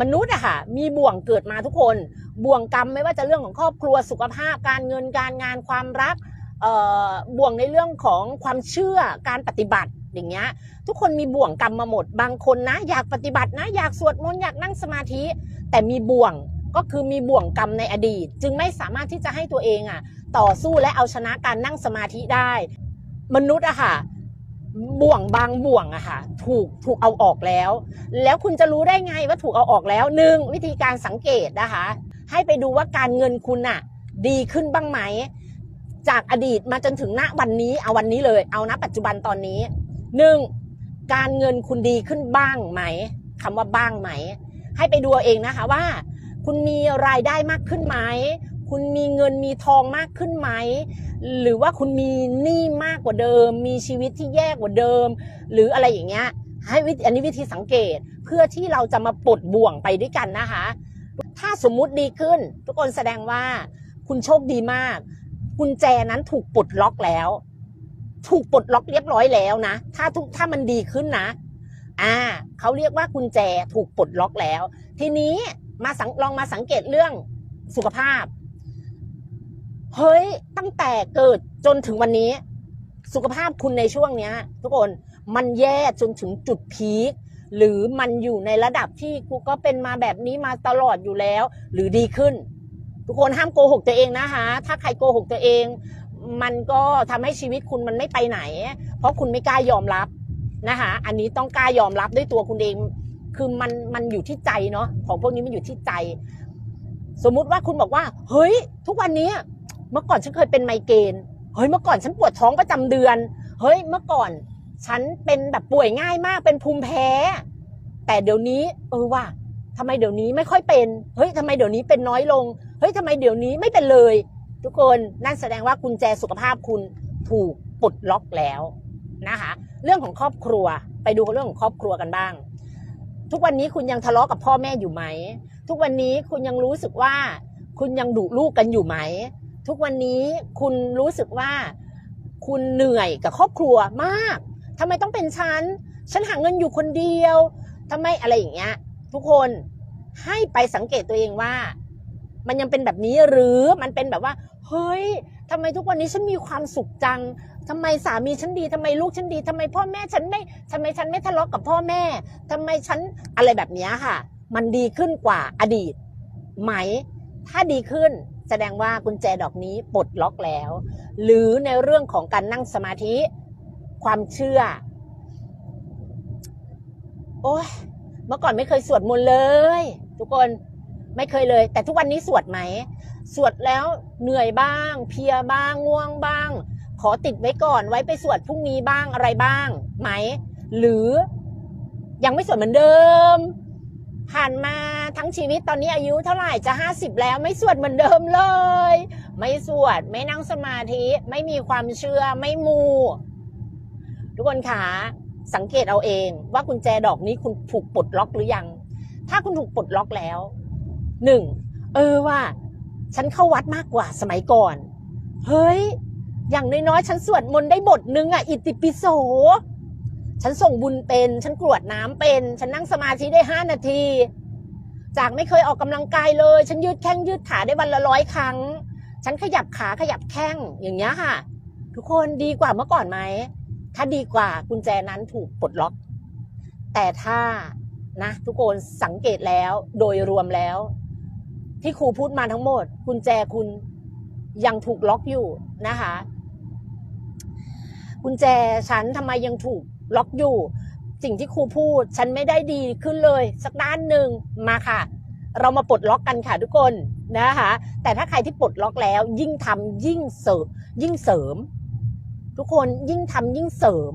มนุษย์อะค่ะมีบ่วงเกิดมาทุกคน บ่วงกรรมไม่ว่าจะเรื่องของครอบครัวสุขภาพ การเงินการงานความรักบ่วงในเรื่องของความเชื่อการปฏิบัติอย่างเงี้ยทุกคนมีบ่วงกรรมมาหมด บางคนนะ อยากปฏิบัตินะ อยากสวดมนต์อยากนั่งสมาธิ แต่มีบ่วงก็คือมีบ่วงกรรมในอดีต จึงไม่สามารถที่จะให้ตัวเองอะต่อสู้และเอาชนะการนั่งสมาธิได้ มนุษย์อะค่ะ บ่วงบางบ่วงอะค่ะถูกถูกเอาออกแล้ว แล้วคุณจะรู้ได้ไงว่าถูกเอาออกแล้วหนึ่งวิธีการสังเกตนะคะ ให้ไปดูว่าการเงินคุณอะดีขึ้นบ้างไหม จากอดีตมาจนถึงณวันนี้เอาวันนี้เลย เอาณปัจจุบันตอนนี้หนึ่งการเงินคุณดีขึ้นบ้างไหมคำว่าบ้างไหม ให้ไปดูเองนะคะว่า คุณมีรายได้มากขึ้นไหม คุณมีเงินมีทองมากขึ้นไหม หรือว่าคุณมีหนี้มากกว่าเดิม มีชีวิตที่แย่กว่าเดิม หรืออะไรอย่างเงี้ยให้วิธีอันนี้วิธีสังเกตเพื่อที่เราจะมาปลดบ่วงไปด้วยกันนะคะ ถ้าสมมุติดีขึ้น ทุกคนแสดงว่าคุณโชคดีมาก กุญแจนั้นถูกปลดล็อกแล้ว ถูกปลดล็อกเรียบร้อยแล้วนะ ถ้าทุกถ้ามันดีขึ้นนะ อ่าเขาเรียกว่ากุญแจถูกปลดล็อกแล้ว ทีนี้มาสังลองมาสังเกตเรื่องสุขภาพ เฮ้ยตั้งแต่เกิดจนถึงวันนี้ สุขภาพคุณในช่วงเนี้ย ทุกคนมันแย่จนถึงจุดพีคหรือมันอยู่ในระดับที่กูก็เป็นมาแบบนี้มาตลอดอยู่แล้ว หรือดีขึ้น ทุกคนห้ามโกหกตัวเองนะคะถ้าใครโกหกตัวเอง มันก็ทำให้ชีวิตคุณมันไม่ไปไหน เพราะคุณไม่กล้ายอมรับนะคะอันนี้ต้องกล้ายอมรับด้วยตัวคุณเอง คือมันมันอยู่ที่ใจเนาะของพวกนี้มันอยู่ที่ใจ สมมุติว่าคุณบอกว่า เฮ้ย ทุกวันนี้ เมื่อก่อนฉันเคยเป็นไมเกรนเฮ้ยเมื่อก่อนฉันปวดท้องประจำเดือน เฮ้ยเมื่อก่อนฉันเป็นแบบป่วยง่ายมากเป็นภูมิแพ้ แต่เดี๋ยวนี้เออว่าทำไมเดี๋ยวนี้ไม่ค่อยเป็น เฮ้ยทำไมเดี๋ยวนี้เป็นน้อยลง เฮ้ยทำไมเดี๋ยวนี้ไม่เป็นเลย ทุกคนนั่นแสดงว่ากุญแจสุขภาพคุณถูกปลดล็อกแล้วนะคะ เรื่องของครอบครัวไปดูเรื่องของครอบครัวกันบ้าง ทุกวันนี้คุณยังทะเลาะกับพ่อแม่อยู่ไหม ทุกวันนี้คุณยังรู้สึกว่า คุณยังดุลูกกันอยู่ไหม ทุกวันนี้คุณรู้สึกว่าคุณเหนื่อยกับครอบครัวมากทำไมต้องเป็นฉัน ฉันหาเงินอยู่คนเดียวทำไมอะไรอย่างเงี้ย ทุกคนให้ไปสังเกตตัวเองว่า มันยังเป็นแบบนี้หรือมันเป็นแบบว่า เฮ้ยทำไมทุกวันนี้ฉันมีความสุขจังทำไมสามีฉันดีทำไมลูกฉันดีทำไมพ่อแม่ฉันไม่ทำไมฉันไม่ทะเลาะกับพ่อแม่ทำไมฉันอะไรแบบนี้ค่ะ มันดีขึ้นกว่าอดีตไหม ถ้าดีขึ้น แสดงว่ากุญแจดอกนี้ปลดล็อกแล้ว หรือในเรื่องของการนั่งสมาธิ ความเชื่อ โอ้ยเมื่อก่อนไม่เคยสวดมนต์เลย ทุกคนไม่เคยเลย แต่ทุกวันนี้สวดไหม สวดแล้วเหนื่อยบ้าง เพียบ้างง่วงบ้าง ขอติดไว้ก่อนไว้ไปสวดพรุ่งนี้บ้างอะไรบ้างไหม หรือยังไม่สวดเหมือนเดิม ผ่านมาทั้งชีวิตตอนนี้อายุเท่าไหร่จะห้าสิบแล้วไม่สวดเหมือนเดิมเลย ไม่สวดไม่นั่งสมาธิไม่มีความเชื่อไม่มู ทุกคนคะสังเกตเอาเอง ว่ากุญแจดอกนี้คุณถูกปลดล็อกหรือยัง ถ้าคุณถูกปลดล็อกแล้วหนึ่งเออว่า ฉันเข้าวัดมากกว่าสมัยก่อน เฮ้ย อย่างน้อยๆฉันสวดมนต์ได้บทนึงอะ อิติปิโส ฉันส่งบุญเป็น ฉันกรวดน้ำเป็น ฉันนั่งสมาธิได้ห้านาที จากไม่เคยออกกำลังกายเลย ฉันยืดแข้งยืดขาได้วันละร้อยครั้ง ฉันขยับขาขยับแข้งอย่างเงี้ยค่ะ ทุกคนดีกว่าเมื่อก่อนไหม ถ้าดีกว่ากุญแจนั้นถูกปลดล็อก แต่ถ้านะทุกคนสังเกตแล้วโดยรวมแล้ว ที่ครูพูดมาทั้งหมด กุญแจคุณยังถูกล็อกอยู่นะคะ กุญแจฉันทำไมยังถูก ล็อกอยู่ สิ่งที่ครูพูด ฉันไม่ได้ดีขึ้นเลย สักด้านหนึ่งมาค่ะ เรามาปลดล็อกกันค่ะทุกคนนะคะ แต่ถ้าใครที่ปลดล็อกแล้ว ยิ่งทำยิ่งเสริมยิ่งเสริม ทุกคนยิ่งทำยิ่งเสริม